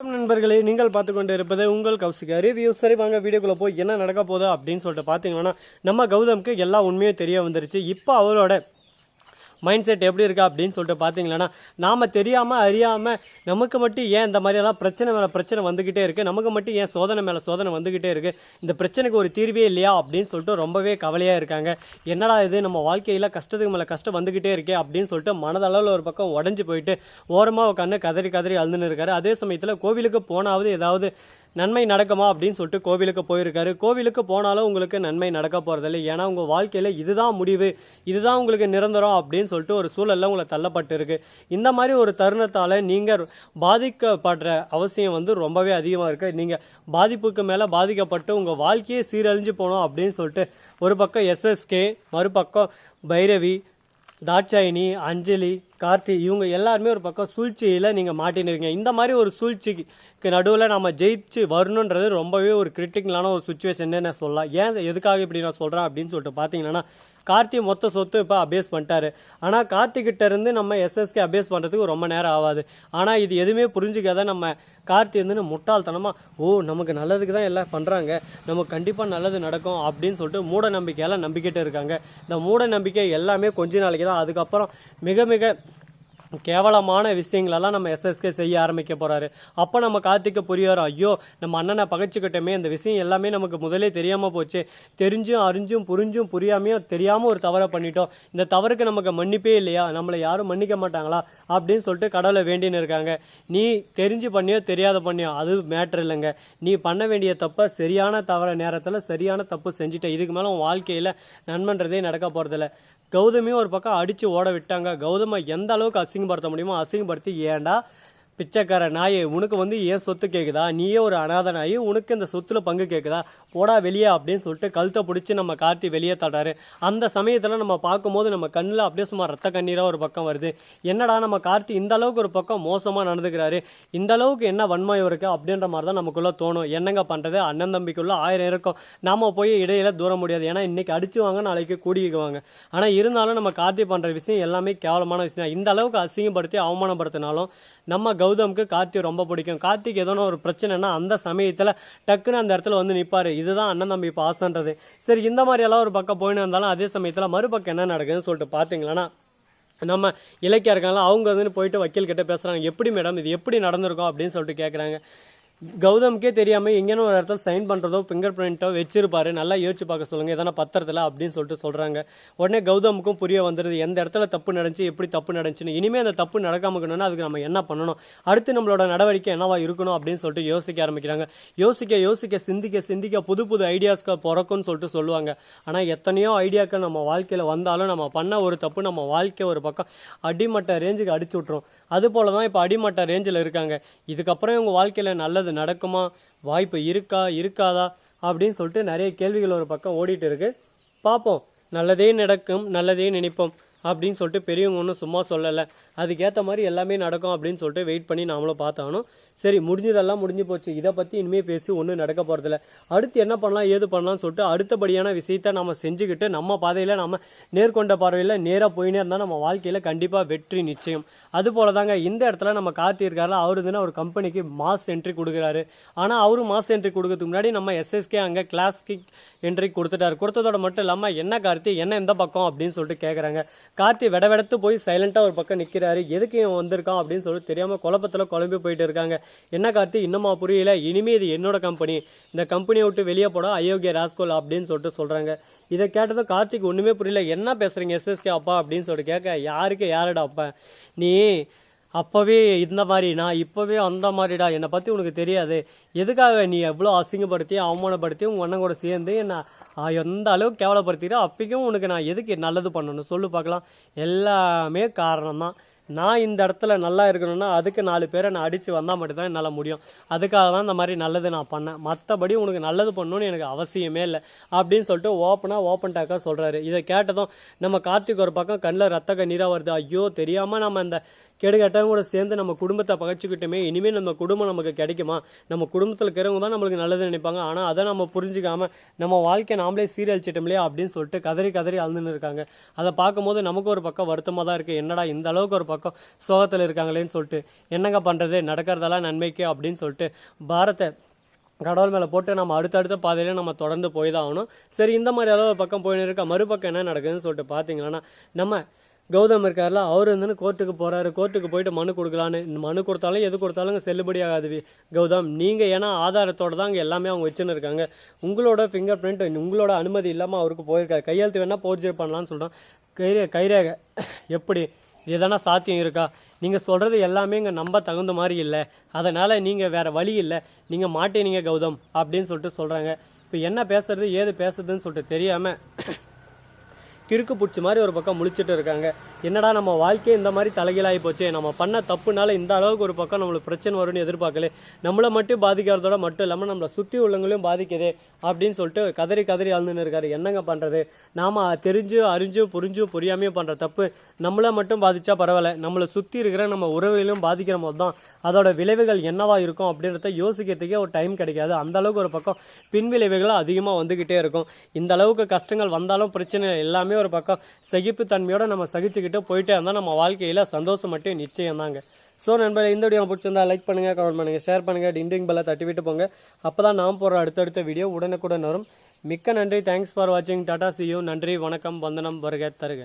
நண்பர்களே நீங்கள் பார்த்து கொண்டு இருப்பது உங்கள் கௌசிகா ரிவ்யூ சரி வாங்க வீடியோக்குள்ள போய் என்ன நடக்க போகுது அப்படின்னு சொல்லிட்டு பார்த்தீங்கன்னா நம்ம கௌதம்க்கு எல்லா உண்மையும் தெரிய வந்துருச்சு. இப்போ அவரோட மைண்ட் செட் எப்படி இருக்கா அப்படின்னு சொல்லிட்டு பார்த்தீங்கன்னா நாம் தெரியாமல் அறியாமல் நமக்கு மட்டும் ஏன் இந்த மாதிரியெல்லாம் பிரச்சனை மேலே பிரச்சனை வந்துக்கிட்டே இருக்குது நமக்கு மட்டும் ஏன் சோதனை மேலே சோதனை வந்துக்கிட்டே இருக்குது இந்த பிரச்சனைக்கு ஒரு தீர்வே இல்லையா அப்படின்னு சொல்லிட்டு ரொம்பவே கவலையாக இருக்காங்க. என்னடா இது? நம்ம வாழ்க்கையில் கஷ்டத்துக்கு மேலே கஷ்டம் வந்துக்கிட்டே இருக்கே அப்படின்னு சொல்லிட்டு மனதளவில் ஒரு பக்கம் உடஞ்சி போயிட்டு ஓரமாக உட்காந்து கதறி கதறி அழுதுன்னு இருக்காரு. அதே சமயத்தில் கோவிலுக்கு போனாவது ஏதாவது நன்மை நடக்குமா அப்படின்னு சொல்லிட்டு கோவிலுக்கு போயிருக்காரு. கோவிலுக்கு போனாலும் உங்களுக்கு நன்மை நடக்க போகிறதில்ல ஏன்னா உங்கள் வாழ்க்கையில் இதுதான் முடிவு. இதுதான் உங்களுக்கு நிரந்தரம் அப்படின்னு சொல்லிட்டு ஒரு சூழலில் உங்களை தள்ளப்பட்டிருக்கு. இந்த மாதிரி ஒரு தருணத்தால் நீங்கள் பாதிக்கப்படுற அவசியம் வந்து ரொம்பவே அதிகமாக இருக்குது நீங்கள் பாதிப்புக்கு மேலே பாதிக்கப்பட்டு உங்கள் வாழ்க்கையே சீரழிஞ்சு போகணும் அப்படின்னு சொல்லிட்டு ஒரு பக்கம் எஸ்எஸ்கே மறுபக்கம் பைரவி தாட்சாயினி அஞ்சலி கார்த்தி இவங்க எல்லாருமே ஒரு பக்கம் சூழ்ச்சியில் நீங்கள் மாட்டின்னு இருக்கீங்க. இந்த மாதிரி ஒரு சூழ்ச்சிக்கு நடுவில் நம்ம ஜெயிச்சு வரணுன்றது ரொம்பவே ஒரு கிரிட்டிக்கலான ஒரு சுச்சுவேஷன் நான் சொல்லலாம். ஏன் எதுக்காக இப்படி நான் சொல்கிறேன் அப்படின்னு சொல்லிட்டு பார்த்தீங்கன்னா கார்த்தி மொத்த சொத்து இப்போ அபேஸ் பண்ணிட்டாரு. ஆனால் கார்த்திகிட்ட இருந்து நம்ம எஸ்எஸ்கே அபேஸ் பண்ணுறதுக்கு ரொம்ப நேரம் ஆகாது. ஆனால் இது எதுவுமே புரிஞ்சுக்காத நம்ம கார்த்தி வந்து முட்டாள்தனமாக ஓ நமக்கு நல்லதுக்கு தான் எல்லாம் பண்ணுறாங்க நமக்கு கண்டிப்பாக நல்லது நடக்கும் அப்படின்னு சொல்லிட்டு மூட நம்பிக்கையெல்லாம் நம்பிக்கிட்டு இருக்காங்க. இந்த மூட நம்பிக்கை எல்லாமே கொஞ்ச நாளைக்கு தான். அதுக்கப்புறம் மிக மிக கேவலமான விஷயங்களெல்லாம் நம்ம எஸ்எஸ்கே செய்ய ஆரம்பிக்க போகிறாரு அப்போ நம்ம கார்த்திக்கு புரியாரு ஐயோ நம்ம அண்ணனை பகைச்சிக்கிட்டோமே இந்த விஷயம் எல்லாமே நமக்கு முதலே தெரியாமல் போச்சு. தெரிஞ்சும் அறிஞ்சும் புரிஞ்சும் புரியாமையும் தெரியாமல் ஒரு தவறை பண்ணிட்டோம். இந்த தவறுக்கு நமக்கு மன்னிப்பே இல்லையா? நம்மளை யாரும் மன்னிக்க மாட்டாங்களா? அப்படின்னு சொல்லிட்டு கடவுளை வேண்டின்னு இருக்காங்க. நீ தெரிஞ்சு பண்ணியோ தெரியாத பண்ணியோ அது மேட்ரு இல்லைங்க. நீ பண்ண வேண்டிய தப்பை சரியான தவற நேரத்தில் சரியான தப்பு செஞ்சுட்ட. இதுக்கு மேலே உன் வாழ்க்கையில் நன்மன்றதே நடக்க போகிறதில்ல கௌதமியும் ஒரு பக்கம் அடித்து ஓட விட்டாங்க. கௌதமை எந்த அளவுக்கு அசி அசிங்கப்படுத்த முடியுமோ அசிங்கப்படுத்தி ஏண்டா பிச்சைக்கார நாயே உனக்கு வந்து ஏன் சொத்து கேட்குதா நீயே ஒரு அனாதை நாய் உனக்கு இந்த சொத்துல பங்கு கேட்குதா போடா வெளியே அப்படின்னு சொல்லிட்டு கழுத்தை பிடிச்சி நம்ம கார்த்தி வெளியே தட்டாரு அந்த சமயத்தில் நம்ம பார்க்கும்போது நம்ம கண்ணில் அப்படியே சும்மா ரத்த கண்ணீராக ஒரு பக்கம் வருது. என்னடா நம்ம கார்த்தி இந்த அளவுக்கு ஒரு பக்கம் மோசமாக நடந்துக்கிறாரு? இந்த அளவுக்கு என்ன வன்மயம் இருக்குது அப்படின்ற மாதிரி தான் நமக்குள்ளே தோணும். என்னங்க பண்ணுறது அண்ணன் தம்பிக்குள்ள ஆயிரம் இருக்கும். நம்ம போய் இடையில தூர முடியாது. ஏன்னா இன்றைக்கி அடிச்சுவாங்க நாளைக்கு கூடிக்குவாங்க. ஆனால் இருந்தாலும் நம்ம கார்த்தி பண்ணுற விஷயம் எல்லாமே கேவலமான விஷயம் இந்த அளவுக்கு அசிங்கப்படுத்தி அவமானப்படுத்தினாலும் நம்ம கௌதம்க்கு கார்த்தி ரொம்ப பிடிக்கும். கார்த்திக் ஏதோ ஒரு பிரச்சனைனா அந்த சமயத்தில் டக்குன்னு அந்த இடத்துல வந்து நிற்பாரு இதுதான் அண்ணன் தம்பி பாசன்றது. சரி இந்த மாதிரி எல்லாம் ஒரு பக்கம் போயின்னு இருந்தாலும் அதே சமயத்தில் மறுபக்கம் என்ன நடக்குதுன்னு சொல்லிட்டு பார்த்தீங்களன்னா நம்ம இலக்கியா இருக்காங்களா அவங்க வந்து போயிட்டு வக்கீல் கிட்ட பேசுகிறாங்க எப்படி மேடம் இது எப்படி நடந்திருக்கும்? அப்படின்னு சொல்லிட்டு கேட்குறாங்க கௌதம்க்கே தெரியாமல் எங்கேனோ ஒரு இடத்துல சைன் பண்ணுறதோ ஃபிங்கர் பிரிண்ட்டோ வச்சிருப்பாரு. நல்லா யோசிச்சு பார்க்க சொல்லுங்கள் எதனா பத்திரத்தில் அப்படின்னு சொல்லிட்டு சொல்கிறாங்க உடனே கௌதமுக்கும் புரிய வந்துடுது. எந்த இடத்துல தப்பு நடந்துச்சு எப்படி தப்பு நடந்துச்சுன்னு. இனிமே அந்த தப்பு நடக்காம இருக்கணும்னா அதுக்கு நம்ம என்ன பண்ணணும்? அடுத்து நம்மளோட நடவடிக்கை என்னவா இருக்கணும் அப்படின்னு சொல்லிட்டு யோசிக்க ஆரம்பிக்கிறாங்க. யோசிக்க யோசிக்க சிந்திக்க சிந்திக்க புது புது ஐடியாஸ்க்கு பிறக்கும்னு சொல்லிட்டு சொல்லுவாங்க. ஆனால் எத்தனையோ ஐடியாக்கள் நம்ம வாழ்க்கையில் வந்தாலும் நம்ம பண்ண ஒரு தப்பு நம்ம வாழ்க்கை ஒரு பக்கம் அடிமட்ட ரேஞ்சுக்கு அடிச்சு விட்ரும் அது போல தான் இப்போ அடிமட்ட ரேஞ்சில் இருக்காங்க. இதுக்கப்புறம் இவங்க வாழ்க்கையில் நல்லது நடக்குமா? வாய்ப்பு இருக்கா? இருக்காதா? அப்படின்னு சொல்லிட்டு நிறைய கேள்விகள் ஒரு பக்கம் ஓடிட்டு இருக்கு. பார்ப்போம். நல்லதே நடக்கும் நல்லதே நினைப்போம். அப்படின்னு சொல்லிட்டு பெரியவங்க ஒன்றும் சும்மா சொல்லலை. அதுக்கேற்ற மாதிரி எல்லாமே நடக்கும் அப்படின்னு சொல்லிட்டு வெயிட் பண்ணி நாமளும் பார்த்தாகணும். சரி முடிஞ்சதெல்லாம் முடிஞ்சு போச்சு. இதை பற்றி இனிமேல் பேசி ஒன்றும் நடக்க போகிறதில்ல அடுத்து என்ன பண்ணலாம் ஏது பண்ணலாம்னு சொல்லிட்டு அடுத்தபடியான விஷயத்தை நம்ம செஞ்சுக்கிட்டு நம்ம பாதையில் நம்ம நேர்கொண்ட பார்வையில் நேராக போயினே இருந்தால் நம்ம வாழ்க்கையில் கண்டிப்பாக வெற்றி நிச்சயம். அது போல தாங்க இந்த இடத்துல நம்ம கார்த்தி அவர் தானே ஒரு கம்பெனிக்கு மாஸ் என்ட்ரி கொடுக்குறாரு. ஆனால் அவரு மாஸ் என்ட்ரி கொடுக்கறதுக்கு முன்னாடி நம்ம எஸ்எஸ்கே அங்கே கிளாஸ்க்கு என்ட்ரி கொடுத்துட்டாரு. கொடுத்ததோட மட்டும் இல்லாமல் என்ன கார்த்தி என்ன எந்த பக்கம் அப்படின்னு சொல்லிட்டு கேட்குறாங்க கார்த்தி வெட விடத்து போய் சைலண்ட்டாக ஒரு பக்கம் நிற்கிறாரு எதுக்கு இவன் வந்திருக்கான் அப்படின்னு சொல்லிட்டு தெரியாமல் குழப்பத்தில் குழம்பி போயிட்டு இருக்காங்க. என்ன கார்த்தி? இன்னுமா புரியல. இனிமே இது என்னோட கம்பெனி இந்த கம்பெனியை விட்டு வெளியே போட அயோக்கிய ராஸ்கோல் அப்படின்னு சொல்லிட்டு சொல்கிறாங்க இதை கேட்டதும் கார்த்திக் ஒன்றுமே புரியல. என்ன பேசுகிறீங்க எஸ்எஸ்கே அப்பா? அப்படின்னு சொல்லிட்டு கேட்க யாருக்கு? யாருடா அப்பா? நீ அப்போவே இந்த மாதிரி நான் இப்போவே அந்த மாதிரிடா என்னை பற்றி உனக்கு தெரியாது. எதுக்காக நீ எவ்வளோ அசிங்கப்படுத்தி அவமானப்படுத்தி உங்கள் அண்ணன் கூட சேர்ந்து என்ன எந்த அளவுக்கு கேவலப்படுத்திட்டோ அப்பைக்கும் உனக்கு நான் எதுக்கு நல்லது பண்ணணும்? சொல்லு பார்க்கலாம். எல்லாமே காரணம் தான் நான் இந்த இடத்துல நல்லா இருக்கணும்னா அதுக்கு நாலு பேரை நான் அடித்து வந்தால் மட்டும்தான் என்னால் முடியும். அதுக்காக தான் இந்த மாதிரி நல்லது நான் பண்ணேன். மற்றபடி உனக்கு நல்லது பண்ணணும்னு எனக்கு அவசியமே இல்லை. அப்படின்னு சொல்லிட்டு ஓப்பனாக ஓப்பன் டாக்காக சொல்கிறாரு இதை கேட்டதும் நம்ம கார்த்திக் ஒரு பக்கம் கண்ணில் ரத்த கண்ணீராக வருது. ஐயோ தெரியாமல் நம்ம இந்த கேடு கூட சேர்ந்து நம்ம குடும்பத்தை பகைச்சிக்கிட்டுமே இனிமேல் நம்ம குடும்பம் நமக்கு கிடைக்குமா? நம்ம குடும்பத்தில் இருக்கிறவங்க தான் நம்மளுக்கு நல்லது நினைப்பாங்க. ஆனால் அதை நம்ம புரிஞ்சுக்காம நம்ம வாழ்க்கை நாமளே சீரழிச்சிட்டோம் இல்லையா அப்படின்னு சொல்லிட்டு கதறி கதறி அழுதுன்னு இருக்காங்க. அதை பார்க்கும்போது நமக்கு ஒரு பக்கம் வருத்தமாக தான் இருக்குது என்னடா இந்த அளவுக்கு ஒரு பக்கம் சோகத்தில் இருக்காங்களேன்னு சொல்லிட்டு என்னங்க பண்ணுறது நடக்கிறதெல்லாம் நன்மைக்கு அப்படின்னு சொல்லிட்டு பாரத்தை கடவுள் மேலே போட்டு நம்ம அடுத்தடுத்த பாதையில நம்ம தொடர்ந்து போய் தான் ஆகணும். சரி இந்த மாதிரி ஏதாவது ஒரு பக்கம் போயின்னு இருக்கா? மறுபக்கம் என்ன நடக்குதுன்னு சொல்லிட்டு பார்த்தீங்கன்னா நம்ம கௌதம் இருக்கார்ல அவர் வந்து கோர்ட்டுக்கு போகிறாரு கோர்ட்டுக்கு போயிட்டு மனு கொடுக்கலான்னு. மனு கொடுத்தாலும் எது கொடுத்தாலும் செல்லுபடி ஆகாது கௌதம். நீங்கள் ஏன்னா ஆதாரத்தோட தான் அங்கே எல்லாமே அவங்க வச்சுன்னு இருக்காங்க. உங்களோட ஃபிங்கர் பிரிண்ட் உங்களோட அனுமதி இல்லாமல் அவருக்கு போயிருக்காரு. கையெழுத்து வேணால் போர்ஜரி பண்ணலாம்னு சொல்கிறோம் கைரே கைரேக எப்படி? எதனா சாத்தியம் இருக்கா? நீங்கள் சொல்கிறது எல்லாமே இங்கே நம்ப தகுந்த மாதிரி இல்லை. அதனால் நீங்கள் வேறு வழி இல்லை. நீங்கள் மாட்டேனீங்க கௌதம் அப்படின்னு சொல்லிட்டு சொல்கிறாங்க இப்போ என்ன பேசுறது ஏது பேசுறதுன்னு சொல்லிட்டு தெரியாமல் கிறுக்கு பிடிச்ச மாதிரி ஒரு பக்கம் முழிச்சிட்டு இருக்காங்க. என்னடா நம்ம வாழ்க்கையே இந்த மாதிரி தலைகீழாகி போச்சு? நம்ம பண்ண தப்புனால இந்த அளவுக்கு ஒரு பக்கம் நம்மளுக்கு பிரச்சனை வரும்னு எதிர்பார்க்கல. நம்மளை மட்டும் பாதிக்கிறதோட மட்டும் இல்லாமல் நம்மளை சுற்றி உள்ளவங்களையும் பாதிக்குது அப்படின்னு சொல்லிட்டு கதறி கதறி அழுந்துன்னு இருக்காரு. என்னங்க பண்ணுறது நாம் தெரிஞ்சு அறிஞ்சு புரிஞ்சு புரியாமையும் பண்ணுற தப்பு நம்மளை மட்டும் பாதிச்சா பரவாயில்ல. நம்மளை சுற்றி இருக்கிற நம்ம உறவுகளையும் பாதிக்கிற போது தான். அதோட விளைவுகள் என்னவா இருக்கும் அப்படின்றத யோசிக்கிறதுக்கே ஒரு டைம் கிடைக்காது. அந்த அளவுக்கு ஒரு பக்கம் பின் விளைவுகளும் அதிகமாக வந்துக்கிட்டே இருக்கும். இந்த அளவுக்கு கஷ்டங்கள் வந்தாலும் பிரச்சனை எல்லாமே ஒரு பக்கம் சகிப்புத்தன்மையோட நம்ம சகிச்சுக்கிட்டு போயிட்டே இருந்தால் நம்ம வாழ்க்கையில் சந்தோஷம் மட்டும் நிச்சயம் தாங்க. ஸோ நண்பர்களே இந்த வீடியோ பிடிச்சிருந்தா லைக் பண்ணுங்கள் கமெண்ட் பண்ணுங்கள் ஷேர் பண்ணுங்கள் டிண்டிங் பெல்லை தட்டி விட்டு போங்க. அப்போ தான் நான் போகிற அடுத்தடுத்த வீடியோ உடனுக்குடன் வரும். மிக்க நன்றி. தேங்க்ஸ் ஃபார் வாட்சிங் டாடா சியூ நன்றி வணக்கம் வந்தனம் வருக தருக.